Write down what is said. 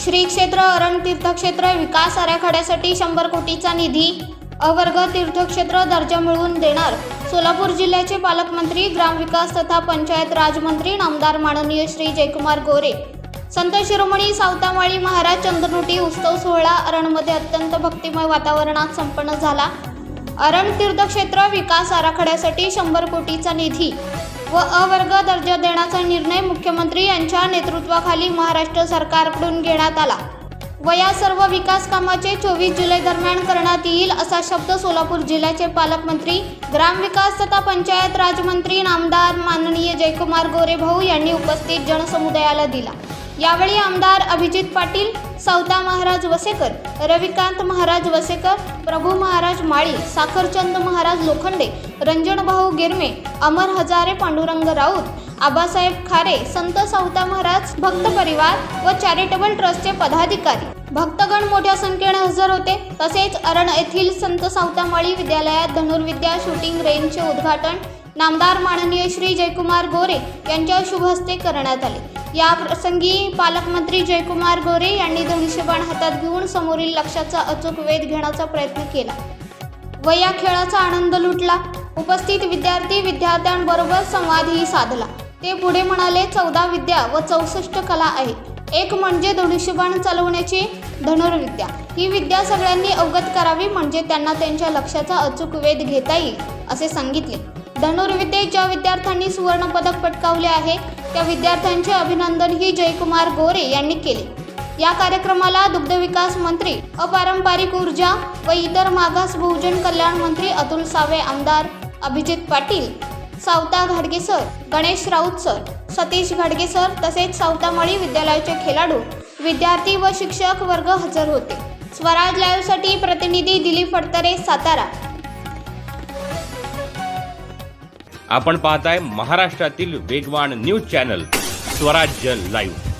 श्री क्षेत्र अरण तीर्थक्षेत्र विकास आराखड्यासाठी शंभर कोटीचा निधी अवर्ग तीर्थक्षेत्र दर्जा मिळवून देणार. सोलापूर जिल्ह्याचे पालकमंत्री ग्रामविकास तथा पंचायत राजमंत्री नामदार माननीय श्री जयकुमार गोरे. संत शिरोमणी सावतामाळी महाराज चंद्रनोटी उत्सव सोहळा अरणमध्ये अत्यंत भक्तिमय वातावरणात संपन्न झाला. अरण तीर्थक्षेत्र विकास आराखड्यासाठी शंभर कोटीचा निधी व अवर्ग दर्जा देण्याचा निर्णय मुख्यमंत्री यांच्या नेतृत्वाखाली महाराष्ट्र सरकारकडून घेण्यात आला. व या सर्व विकास कामाचे चोवीस जुलै दरम्यान करण्यात येईल असा शब्द सोलापूर जिल्ह्याचे पालकमंत्री ग्रामविकास तथा पंचायत राजमंत्री नामदार माननीय जयकुमार गोरे भाऊ यांनी उपस्थित जनसमुदायाला दिला. यावेळी आमदार अभिजित पाटील सौता महाराज वसेकर रविकांत महाराज वसेकर प्रभू महाराज माळी साखरचंद महाराज लोखंडे रंजनभाऊ गिरमे अमर हजारे पांडुरंग राऊत आबासाहेब खारे संत सावता महाराज भक्त परिवार व चॅरिटेबल ट्रस्टचे पदाधिकारी. भक्तगण मोठ्या संख्येने हजर होते. तसेच अरण येथील संत सावतामाळी विद्यालयात धनुर्विद्या शूटिंग रेंजचे उद्घाटन नामदार माननीय श्री जयकुमार गोरे यांच्या शुभ हस्ते करण्यात आले. या प्रसंगी पालकमंत्री जयकुमार गोरे यांनी धनुष्यबाण हातात घेऊन समोरील लक्षाचा अचूक वेध घेण्याचा प्रयत्न केला व या खेळाचा आनंद लुटला. उपस्थित विद्यार्थी विद्यार्थ्यांबरोबर संवादही साधला. ते पुढे म्हणाले चौदा विद्या व चौसष्ट कला आहेत. एक म्हणजे धनुष्यबाण चालवण्याची धनुर्विद्या. ही विद्या सगळ्यांनी अवगत करावी म्हणजे त्यांना त्यांच्या लक्ष्याचा अचूक वेध घेता येईल असे सांगितले. धनुर्विद्येत ज्या विद्यार्थ्यांनी सुवर्ण पदक पटकावले आहे त्या विद्यार्थ्यांचे अभिनंदन ही जयकुमार गोरे यांनी केले. या कार्यक्रमाला दुग्धविकास मंत्री अपारंपरिक ऊर्जा व इतर मागास बहुजन कल्याण मंत्री अतुल सावे आमदार अभिजित पाटील सावता घाडगे सर गणेश राऊत सर सतीश घाडगे सर तसेच सावतामळी विद्यालयाचे खेळाडू विद्यार्थी व शिक्षक वर्ग हजर होते. स्वराज लाईव्हसाठी प्रतिनिधी दिलीप फडतरे सातारा. आपण पाहताय महाराष्ट्रातील वेगवान न्यूज चॅनल स्वराज्य लाईव्ह